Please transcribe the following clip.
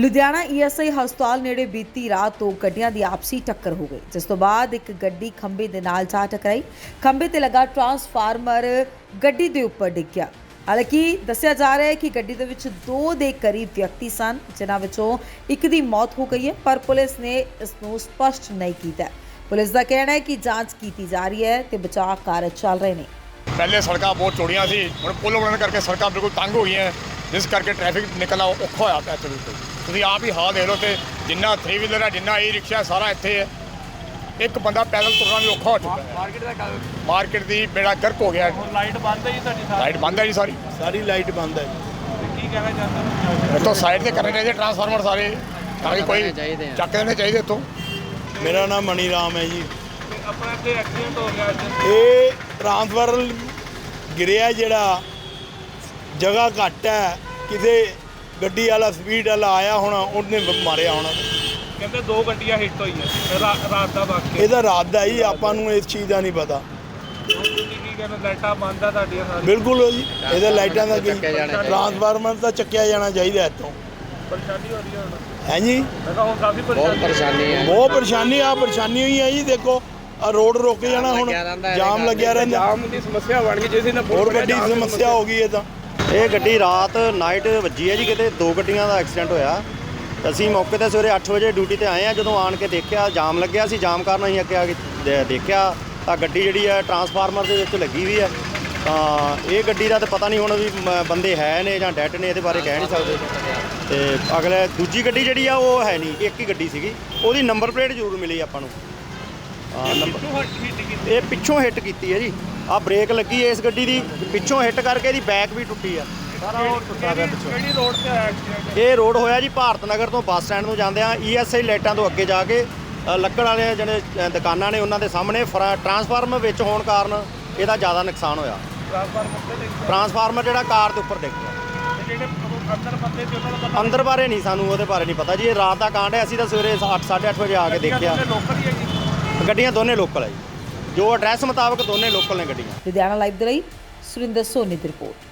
Ludhiana ESI ਹਸਪਤਾਲ ਨੇੜੇ ਬੀਤੀ ਰਾਤ ਤੋਂ ਗੱਡੀਆਂ ਦੀ ਆਪਸੀ ਟੱਕਰ ਹੋ ਗਈ, ਜਿਸ ਤੋਂ ਬਾਅਦ ਇੱਕ ਗੱਡੀ ਖੰਭੇ ਦੇ ਨਾਲ ਜਾ ਟਕਰਾਈ। ਖੰਭੇ ਤੇ ਲੱਗਾ ਟਰਾਂਸਫਾਰਮਰ ਗੱਡੀ ਦੇ ਉੱਪਰ ਡਿੱਗ ਗਿਆ ਹਾਲਾਂਕਿ ਦੱਸਿਆ ਜਾ ਰਿਹਾ ਹੈ ਕਿ ਗੱਡੀ ਦੇ ਵਿੱਚ ਦੋ ਦੇ ਕਰੀਬ ਵਿਅਕਤੀ ਸਨ, ਜਿਨ੍ਹਾਂ ਵਿੱਚੋਂ ਇੱਕ ਦੀ ਮੌਤ ਹੋ ਗਈ ਹੈ, ਪਰ ਪੁਲਿਸ ਨੇ ਇਸ ਨੂੰ ਸਪਸ਼ਟ ਨਹੀਂ ਕੀਤਾ ਪੁਲਿਸ ਦਾ ਕਹਿਣਾ ਹੈ ਕਿ ਜਾਂਚ ਕੀਤੀ ਜਾ ਰਹੀ ਹੈ ਤੇ ਬਚਾਅ ਕਾਰਜ ਚੱਲ ਰਹੇ ਨੇ। ਪਹਿਲੇ ਸੜਕਾਂ ਬਹੁਤ ਚੌੜੀਆਂ ਸੀ, ਹੁਣ ਪੁਲ ਬਣਨ ਕਰਕੇ ਸੜਕਾਂ ਬਿਲਕੁਲ ਤੰਗ ਹੋ ਗਈਆਂ। ਜਿਸ ਕਰਕੇ ਟ੍ਰੈਫਿਕ ਨਿਕਲਣਾ ਔਖਾ ਹੋਇਆ ਪਿਆ ਇੱਥੇ ਬਿਲਕੁਲ। ਤੁਸੀਂ ਆਪ ਹੀ ਹਾਲ ਦੇਖ ਲਓ ਤੇ ਜਿੰਨਾ 3 ਵੀਲਰ ਹੈ ਜਿੰਨਾ ਈ ਰਿਕਸ਼ਾ ਸਾਰਾ ਇੱਥੇ ਹੈ ਇੱਕ ਬੰਦਾ ਪੈਦਲ ਤੁਰਨਾ ਵੀ ਔਖਾ ਹੋ ਚੁੱਕਾ ਹੈ। ਮਾਰਕੀਟ ਦਾ ਗੱਲ ਮਾਰਕੀਟ ਦੀ ਬੇੜਾ ਗਰਕ ਹੋ ਗਿਆ। ਹੁਣ ਲਾਈਟ ਬੰਦ ਹੈ ਜੀ ਤੁਹਾਡੀ ਸਾਰੀ। ਲਾਈਟ ਬੰਦ ਹੈ ਜੀ ਸਾਰੀ। ਸਾਰੀ ਲਾਈਟ ਬੰਦ ਹੈ ਤੇ ਕੀ ਕਹਿਣਾ ਚਾਹੁੰਦੇ ਹੋ? ਇੱਥੋਂ ਸਾਈਡ ਤੇ ਕਰਨੇ ਚਾਹੀਦੇ ਟਰਾਂਸਫਾਰਮਰ ਸਾਰੇ ਤਾਂ ਕਿ ਕੋਈ ਚੱਕ ਦੇਣੇ ਚਾਹੀਦੇ ਇੱਥੋਂ। ਮੇਰਾ ਨਾਮ ਮਣੀ ਰਾਮ ਹੈ ਜੀ। ਤੇ ਆਪਣਾ ਇੱਥੇ ਐਕਸੀਡੈਂਟ ਹੋ ਗਿਆ ਅੱਜ। ਇਹ ਟਰਾਂਸਫਰ ਗਿਰਿਆ ਜਿਹੜਾ ਜਗ੍ਹਾ ਘੱਟ ਹੈ। ਕਿਸੇ ਗੱਡੀ ਵਾਲਾ ਸਪੀਡ ਵਾਲਾ ਆਇਆ ਹੋਣਾ ਉਹਨੇ ਮਾਰਿਆ ਹੋਣਾ। ਕਹਿੰਦੇ ਦੋ ਗੱਡੀਆਂ ਹਿੱਟ ਹੋਈਆਂ ਰਾ- ਰਾਤ ਦਾ ਵਾਕਿਆ। ਇਹਦਾ ਰਾਤ ਦਾ ਹੀ ਆਪਾਂ ਨੂੰ ਇਸ ਚੀਜ਼ ਦਾ ਨਹੀਂ ਪਤਾ। ਹੁਣ ਤੁਸੀਂ ਕੀ ਕਹਿੰਦੇ ਲਾਈਟਾਂ ਬੰਦ ਆ ਤੁਹਾਡੀਆਂ ਸਾਰੀਆਂ। ਬਿਲਕੁਲ ਜੀ ਇਹਦੇ ਲਾਈਟਾਂ ਦਾ ਕੀ ਟਰਾਂਸਫਾਰਮਰ ਤਾਂ ਚੱਕਿਆ ਜਾਣਾ ਚਾਹੀਦਾ ਇੱਥੋਂ। ਪਰੇਸ਼ਾਨੀ ਹੋ ਰਹੀ ਹੈ ਹੁਣ। ਹੈ ਜੀ? ਮੈਂ ਕਿਹਾ ਹੁਣ ਕਾਫੀ ਪਰੇਸ਼ਾਨੀ ਬਹੁਤ ਪਰੇਸ਼ਾਨੀ ਆ ਪਰੇਸ਼ਾਨੀ ਹੋਈ ਹੈ ਜੀ ਦੇਖੋ ਆ ਰੋਡ ਰੁਕ ਜਾਣਾ ਹੁਣ ਜਾਮ ਲੱਗਿਆ ਰਹਿੰਦਾ। ਜਾਮ ਦੀ ਸਮੱਸਿਆ ਬਣ ਗਈ ਜਿਸ ਨੇ ਹੋਰ ਦੀ ਸਮੱਸਿਆ। ਹੋ ਗਈ ਇਹ ਤਾਂ। ਇਹ ਗੱਡੀ ਰਾਤ ਨਾਈਟ ਵੱਜੀ ਹੈ ਜੀ, ਕਿਤੇ ਦੋ ਗੱਡੀਆਂ ਦਾ ਐਕਸੀਡੈਂਟ ਹੋਇਆ। ਤੇ ਅਸੀਂ ਮੌਕੇ ਤੇ ਸਵੇਰੇ 8 ਵਜੇ ਡਿਊਟੀ ਤੇ ਆਏ ਆ ਜਦੋਂ ਆਣ ਕੇ ਦੇਖਿਆ, ਜਾਮ ਲੱਗਿਆ ਸੀ, ਜਾਮ ਕਾਰਨ ਅਸੀਂ ਅੱਗੇ ਆ ਕੇ ਦੇ- ਦੇਖਿਆ, ਤਾਂ ਗੱਡੀ ਜਿਹੜੀ ਹੈ ਟਰਾਂਸਫਾਰਮਰ ਦੇ ਵਿੱਚ ਲੱਗੀ ਵੀ ਹੈ। ਤਾਂ ਇਹ ਗੱਡੀ ਦਾ ਤਾਂ ਪਤਾ ਨਹੀਂ ਹੁਣ ਵੀ ਮ- ਬੰਦੇ ਹੈ ਨੇ ਜਾਂ ਡੈਡ ਨੇ, ਇਹਦੇ ਬਾਰੇ ਕਹਿ ਨਹੀਂ ਸਕਦੇ। ਤੇ ਅਗਲੇ ਦੂਜੀ ਗੱਡੀ ਜਿਹੜੀ ਆ, ਉਹ ਹੈ ਨਹੀਂ, ਇੱਕ ਹੀ ਗੱਡੀ ਸੀਗੀ। ਉਹਦੀ ਨੰਬਰ ਪਲੇਟ ਜ਼ਰੂਰ ਮਿਲੀ ਆਪਾਂ ਨੂੰ। ਹਾਂ ਨੰਬਰ। ਇਹ ਪਿੱਛੋਂ ਹਿੱਟ ਕੀਤੀ ਹੈ ਜੀ। ਆ ਬ੍ਰੇਕ ਲੱਗੀ ਇਸ ਗੱਡੀ ਦੀ। ਪਿੱਛੋਂ ਹਿੱਟ ਕਰਕੇ ਇਹਦੀ ਬੈਕ ਵੀ ਟੁੱਟੀ ਆ। ਸਾਰਾ ਉਹ ਟੁੱਟਾ ਪਿਆ ਪਿੱਛੋਂ। ਕਿਹੜੀ ਰੋਡ ਤੇ ਆਇਆ ਐਕਸੀਡੈਂਟ ਇਹ ਰੋਡ ਹੋਇਆ ਜੀ ਭਾਰਤ ਨਗਰ ਤੋਂ ਬੱਸ ਸਟੈਂਡ ਨੂੰ ਜਾਂਦੇ ਆ। ਈਐਸਆਈ ਲਾਈਟਾਂ ਤੋਂ ਅੱਗੇ ਜਾ ਕੇ ਅ, ਲੱਕੜ ਵਾਲੇ ਜਿਹੜੇ ਅ, ਦੁਕਾਨਾਂ ਨੇ ਉਹਨਾਂ ਦੇ ਸਾਹਮਣੇ ਫਰਾ- ਟਰਾਂਸਫਾਰਮਰ ਵਿੱਚ ਹੋਣ ਕਾਰਨ ਇਹਦਾ ਜ਼ਿਆਦਾ ਨੁਕਸਾਨ ਹੋਇਆ। ਟ੍ਰਾਂਸਫਾਰਮਰ ਤੇ ਤੇ ਟਰਾਂਸਫਾਰਮਰ ਜਿਹੜਾ ਕਾਰ ਦੇ ਉੱਪਰ ਡਿੱਗ ਗਿਆ ਜਿਹੜੇ ਅੰਦਰ ਬੰਦੇ ਸੀ ਉਹਨਾਂ ਦਾ ਪਤਾ ਅੰਦਰ ਬਾਰੇ ਨਹੀਂ ਸਾਨੂੰ ਉਹਦੇ ਬਾਰੇ ਨਹੀਂ ਪਤਾ ਜੀ। ਇਹ ਰਾਤ ਦਾ ਕਾਂਡ ਹੈ। ਅਸੀਂ ਤਾਂ ਸਵੇਰੇ 8:30 ਵਜੇ ਆ ਕੇ ਦੇਖਿਆ। ਲੋਕਲ ਹੀ ਹੈ ਜੀ ਗੱਡੀਆਂ ਦੋਨੇ ਲੋਕਲ ਹੈ ਜੀ। ਜੋ ਐਡਰੈਸ ਮੁਤਾਬਕ ਦੋਨੇ ਲੋਕਲ ਨੇ ਗੱਡੀਆਂ। ਲੁਧਿਆਣਾ ਲਾਈਵ ਦੇ ਲਈ ਸੁਰਿੰਦਰ ਸੋਨੀ ਦੀ ਰਿਪੋਰਟ।